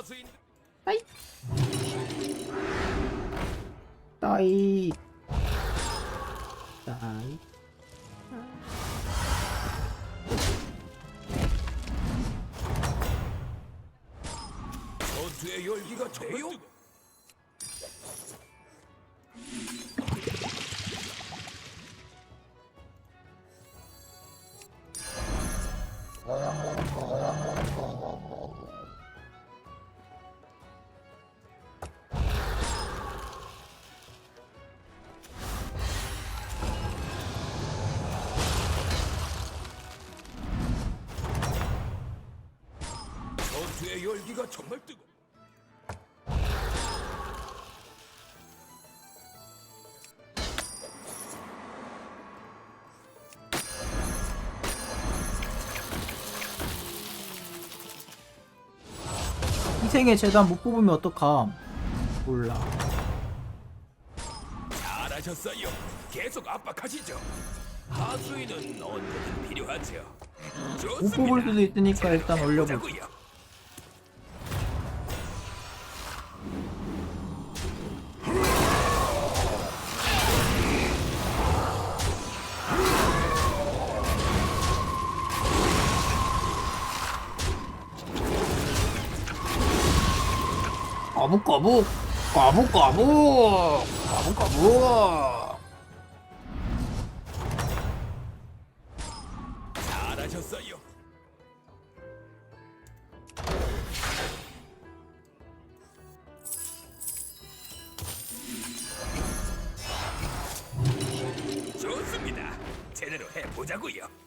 하수인 아이. 따이. 따이. 전투의 열기가 돼요? 열기가 정말 뜨거. 희생의 재단 못 뽑으면 어떡함? 몰라. 잘하셨어요. 계속 압박하시죠. 하수인은 언제든 필요하죠. 못 뽑을 수도 있으니까 일단 올려보자. 까북까북 까북까북 까북까북 잘하셨어요. 좋습니다. 제대로 해보자고요.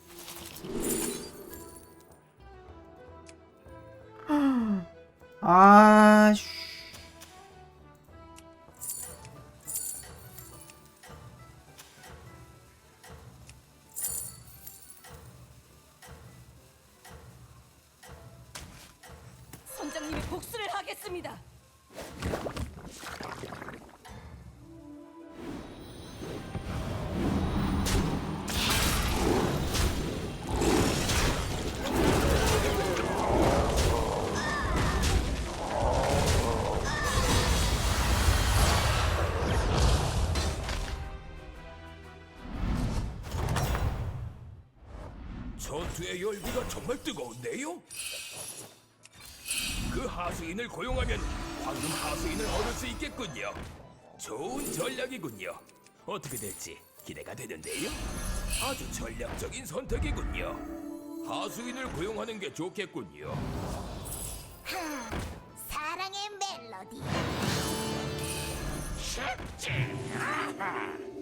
전투의 열기가 정말 뜨거운데요? 그 하수인을 고용하면 황금 하수인을 얻을 수 있겠군요. 좋은 전략이군요. 어떻게 될지 기대가 되는데요. 아주 전략적인 선택이군요. 하수인을 고용하는 게 좋겠군요. 사랑의 멜로디 비밀이고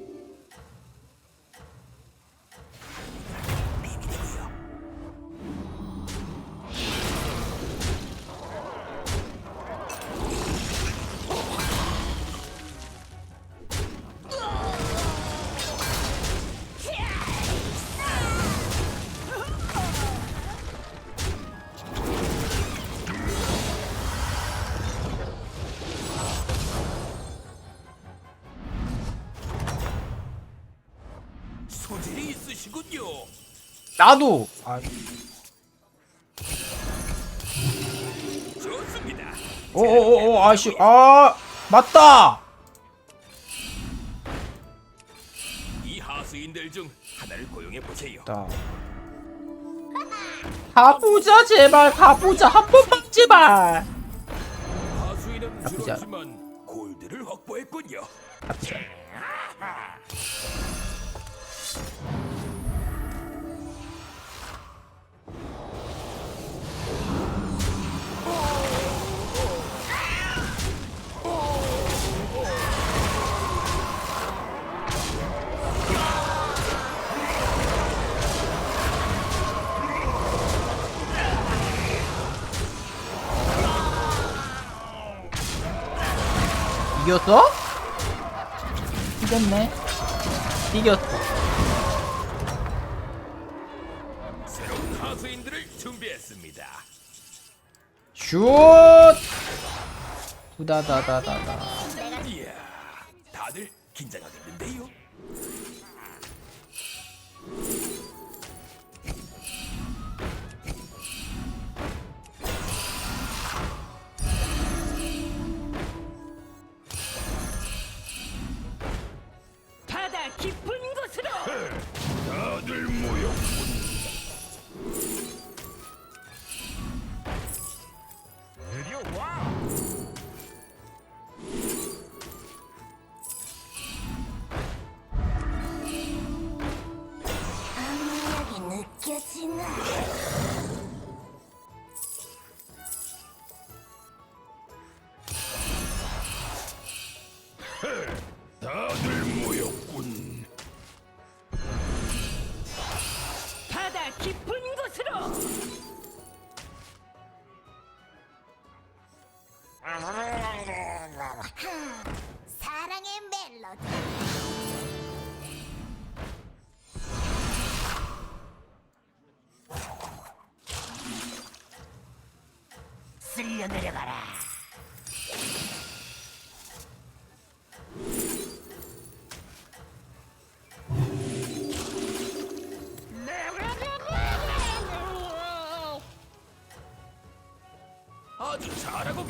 나도. 아. 좋습니다. 오오오 아씨. 아 맞다! 이 하수인들 중 하나를 고용해 보세요. 맞다. 가보자 제발. 가보자. 한 번만 제발. 하수인은 나쁘지 않아. 줄었지만 골드를 확보했군요. 이겼어? 이겼네 이겼어 새로운 하수인들을 준비했습니다. 슛 후다다다다다 Keep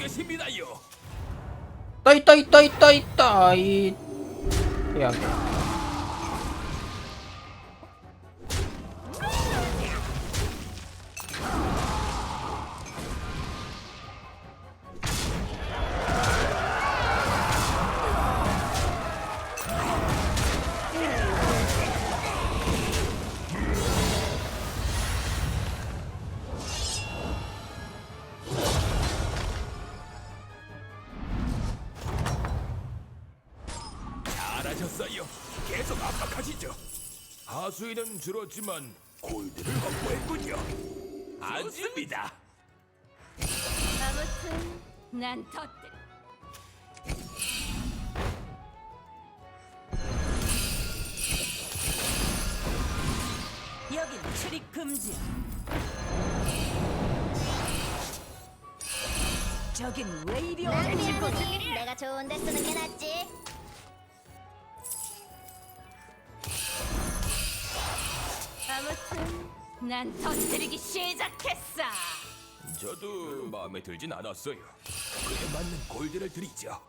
계십니다요. 있다 있다 있다 있다 있다 이 해야 줄었지만 골드를 확보했군요. 좋습니다. 아무튼 난 덧들 여긴 출입 금지야 저긴 왜 이리 어려질 곳을 내가 좋은데 쓰는 게 낫지. 아무튼 난 터뜨리기 시작했어 저도 마음에 들진 않았어요. 그에 맞는 골드를 드리죠.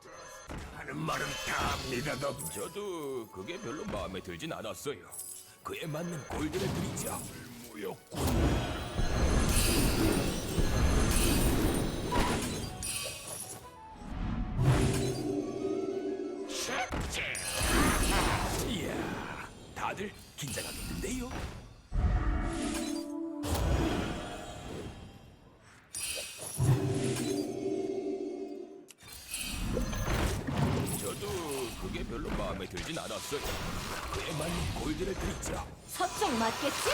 하는 말은 다 믿어도 저도 그게 별로 마음에 들진 않았어요. 그에 맞는 골드를 드리죠. 무였군. 맞겠지?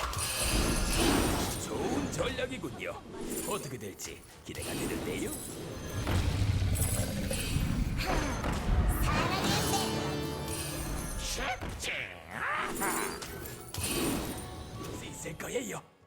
좋은 전략이군요. 어떻게 될지 기대가 되는데요. 사랑의 멜로디. 수 있을 거예요.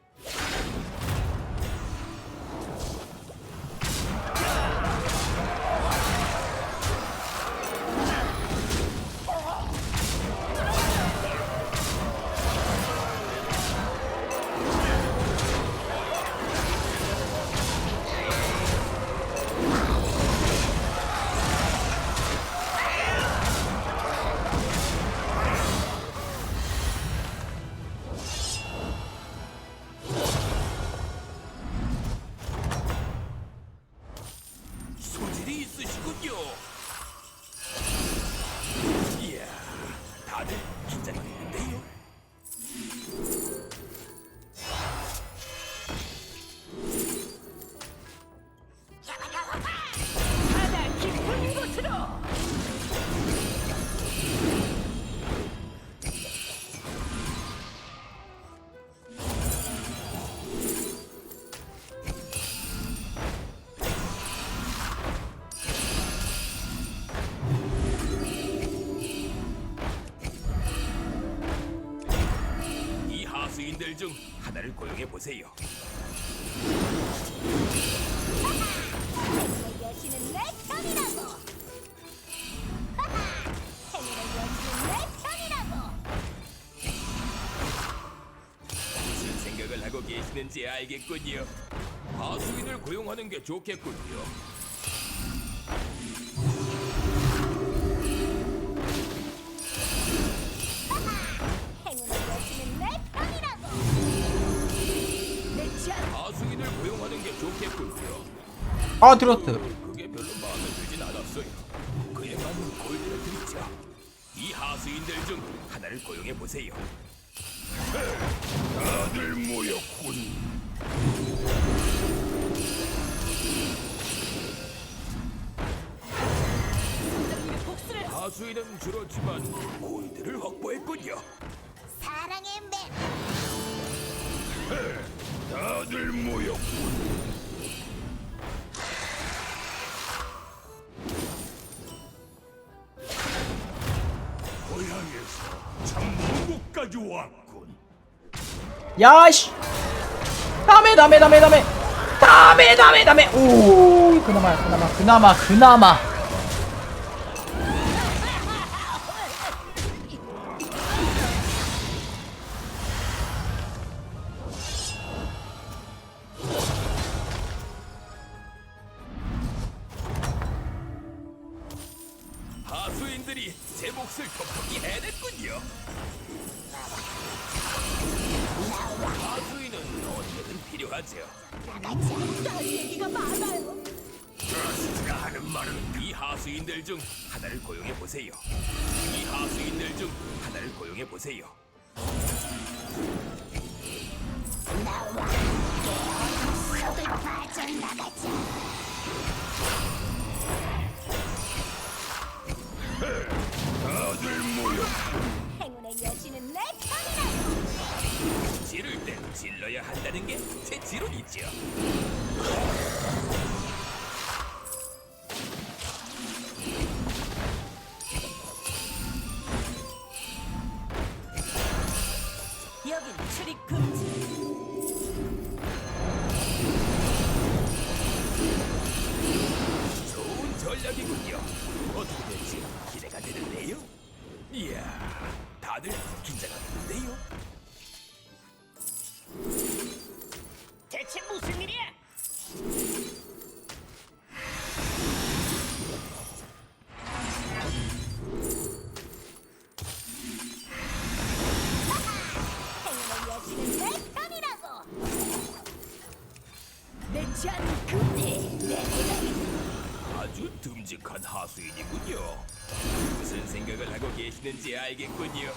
하수인들 중 하나를 고용해 보세요. 내 여신은 내 편이라고. 하하! 행운의 여신은 내 편이라고. 무슨 생각을 하고 계시는지 알겠군요. 하수인을 고용하는 게 좋겠군요. 하수인을 고용하는 게 좋겠군요. 아 드로트 그게 별로 마음에 들진 않았어요. 그에 맞는 골드를 드리죠. 이 하수인들 중 하나를 고용해 보세요. 다들 모였군. 하수 하수인은 줄었지만 골드를 확보했군요. 사랑의 맵. 다들 모였군. 고향에서 곳까지 왔군. 야씨 다음에 다음에 다음에 다음에 다음에 다음에 다음에 오 그나마 그나마 그나마 그나마 이 하수인들 중 하나를 고용해 보세요. 이 하수인들 중 하나를 고용해 보세요. 속을 빠져나가자. 다들 모여 행운의 여신은 내 편이라고. 지를 땐 질러야 한다는 게 제 지론이죠. 여긴 출입 금지. 좋은 전략이군요. 어떻게 될지 기대가 되는데요. 이야, 다들 긴장하는데요. 하수인이군요. 무슨 생각을 하고 계시는지 알겠군요.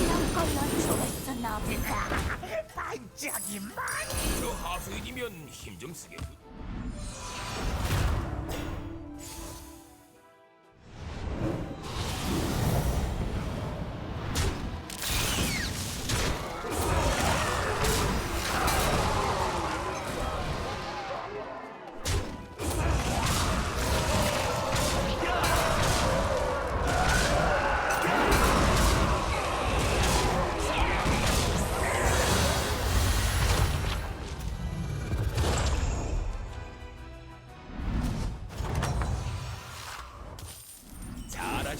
이런 걸로 죽을 순 없다. 저 하수인이면 힘 좀 쓰겠군.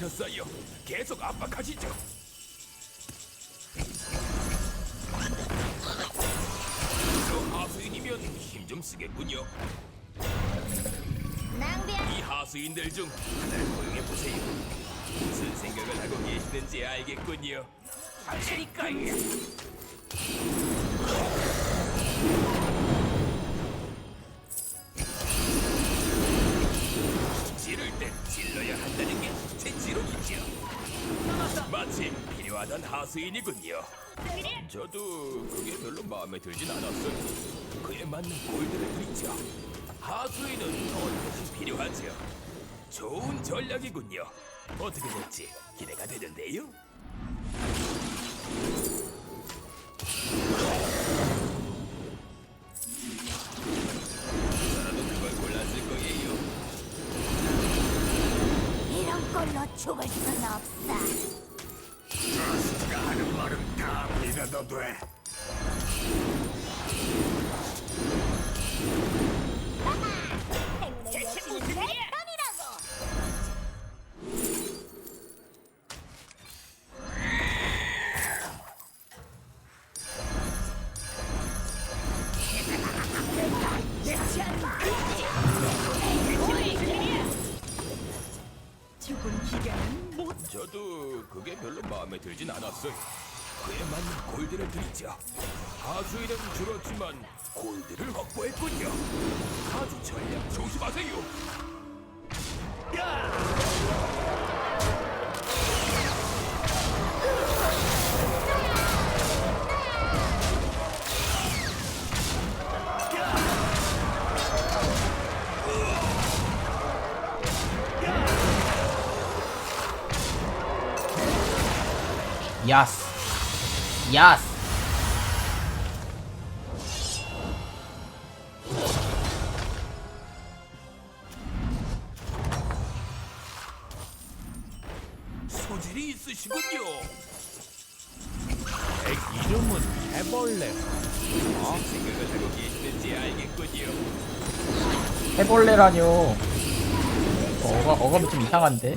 잘하셨어요. 계속 압박하시죠. 저 하수인이면 힘 좀 쓰겠군요. 낭비야. 이 하수인들 중 하나를 고용해 보세요. 무슨 생각을 하고 계시는지 알겠군요. 지 마침 필요하던 하수인이군요. 저도 그게 별로 마음에 들진 않았어요. 그에 맞는 골드를 드리죠. 하수인은 언제든 필요하죠. 좋은 전략이군요. 어떻게 될지 기대가 되는데요. 저라도 그걸 골랐을 거예요. 이런 걸로 죽을 순 없어. 트러스트가 하는 말 말이죠. 하수일은 줄었지만 골드를 확보했군요. 하주 전략 조심하세요. 야스 야스 해벌레라뇨 어가, 어감이 좀 이상한데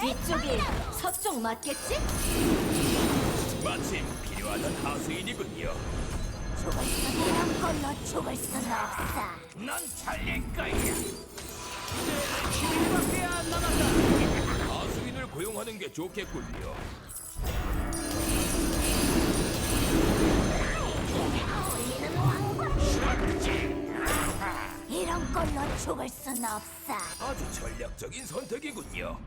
내 이쪽이 서쪽 맞겠지? 마침 필요하던 하수인이군요. 이런 걸로 죽을 순 없어. 넌 잘릴 거야. 하수인을 고용하는 게 좋겠군요. 이런 걸로 죽을 순 없어. 아주 전략적인 선택이군요.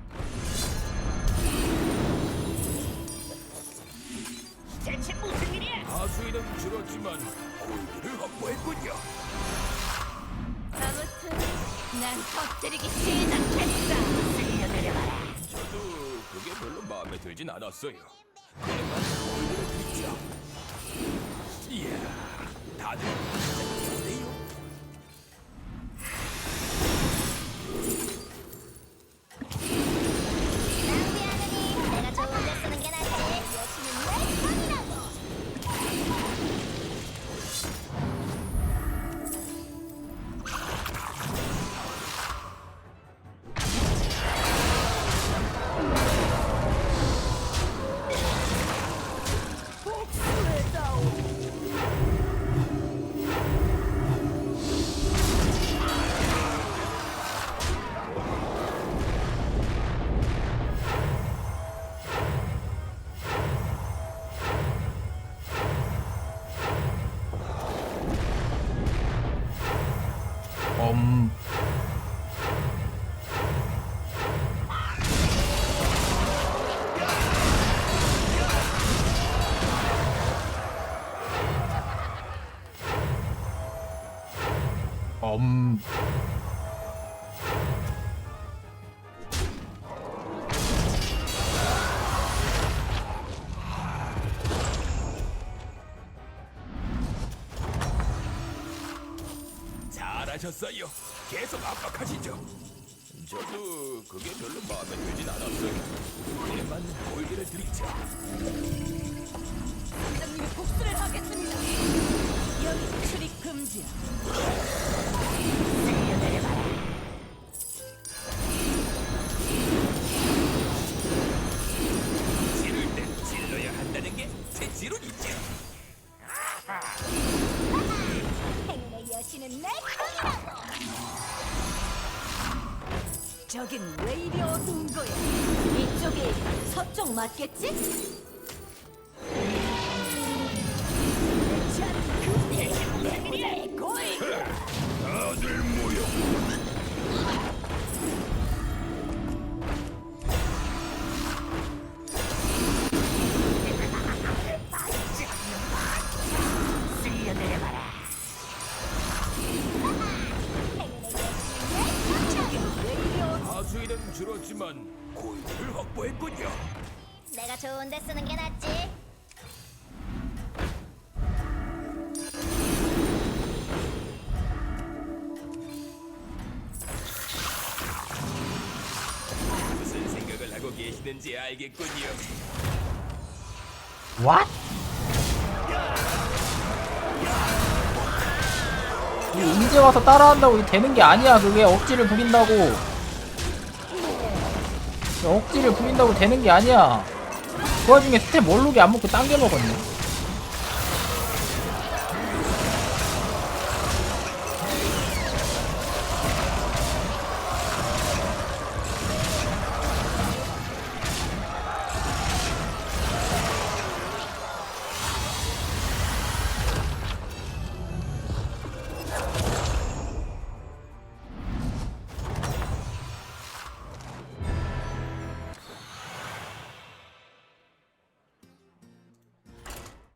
대체 무슨 일이야? 하수인은 줄었지만 골기를 확보했군요. 아무튼 난 터뜨리기 시작했어. 쓸려내려봐라. 저도 그게 별로 마음에 들진 않았어요. 골기를 드리죠. 이야, 다들 엄. 잘하셨어요. 계속 압박하시죠. 저도 그게 별로 마음에 들진 않았어요. 그래만 골기를 드리죠. 선장님이 복수를 하겠습니다. 여기 출입 금지야. 저긴 왜 이리 어두운 거야? 이쪽이 서쪽 맞겠지? 내가 좋은 데 쓰는 게 낫지. 무슨 생각을 하고 계시는지 알겠군요. What? 이제 와서 따라한다고 이게 되는 게 아니야 그게 억지를 부린다고 억지를 부린다고 되는 게 아니야 그 와중에 스텝 몰록이 안 먹고 당겨 먹었네